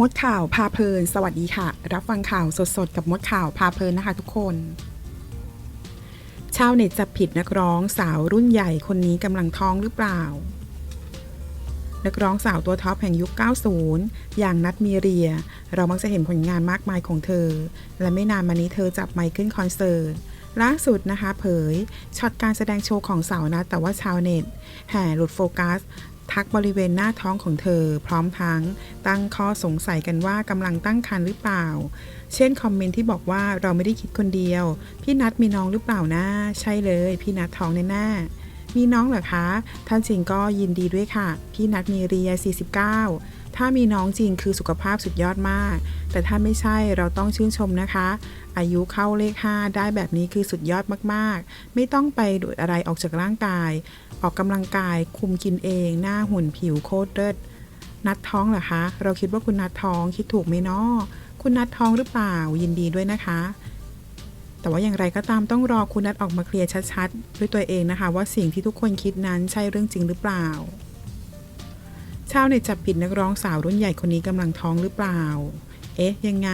มดข่าวพาเพลิน สวัสดีค่ะ รับฟังข่าวสดๆ กับมดข่าวพาเพลินนะคะทุกคน ชาวเน็ตจะผิดนักร้องสาวรุ่นใหญ่คนนี้กำลังท้องหรือเปล่า นักร้องสาวตัวท็อปแห่งยุค 90 อย่างนัทมีเรีย เรามักจะเห็นผลงานมากมายของเธอ และไม่นานมานี้เธอจับไมค์ขึ้นคอนเสิร์ตล่าสุดนะคะเผยช็อตการแสดงโชว์ของสาวนัทแต่ว่าชาวเน็ตแห่หลุดโฟกัส ทักบริเวณหน้าท้องของเธอ พร้อมทั้งตั้งข้อสงสัยกันว่ากำลังตั้งครรภ์หรือเปล่า เช่นคอมเมนต์ที่บอกว่าเราไม่ได้คิดคนเดียว พี่นัทมีน้องหรือเปล่านะ ใช่เลย พี่นัทท้องแน่ๆมีน้องเหรอคะ ท่านสิงก็ยินดีด้วยค่ะ พี่นัทมีเรีย 49 ถ้ามีน้องจริงคือสุขภาพสุดยอดมาก แต่ถ้าไม่ใช่เราต้องชื่นชมนะคะ อายุเข้าเลข 5 ได้แบบนี้คือสุดยอดมากๆ ไม่ต้องไปดูดอะไรออกจากร่างกาย ออกกำลังกายคุมกินเอง หน้าหุ่นผิวโคตรเลิศนัดท้องเหรอคะ เราคิดว่าคุณนัดท้องคิดถูกไหมเนาะคุณนัดท้องหรือเปล่ายินดีด้วยนะคะ แต่ว่าอย่างไรก็ตามต้องรอคุณนัดออกมาเคลียร์ชัดๆ ด้วยตัวเองนะคะ ว่าสิ่งที่ทุกคนคิดนั้นใช่เรื่องจริงหรือเปล่า ชาวเน็ตจับผิดนักร้องสาวรุ่นใหญ่คนนี้กำลังท้องหรือเปล่า เอ๊ะ ยังไง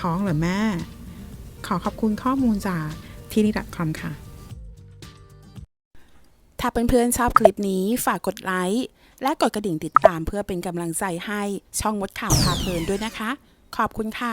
ท้องเหรอแม่ ขอขอบคุณข้อมูลจากที่นี่ .com ค่ะ ถ้าเพื่อนๆชอบคลิปนี้ฝากกดไลค์ และกดกระดิ่งติดตามเพื่อเป็นกำลังใจให้ช่องมดข่าวพาเพลินด้วยนะคะ ขอบคุณค่ะ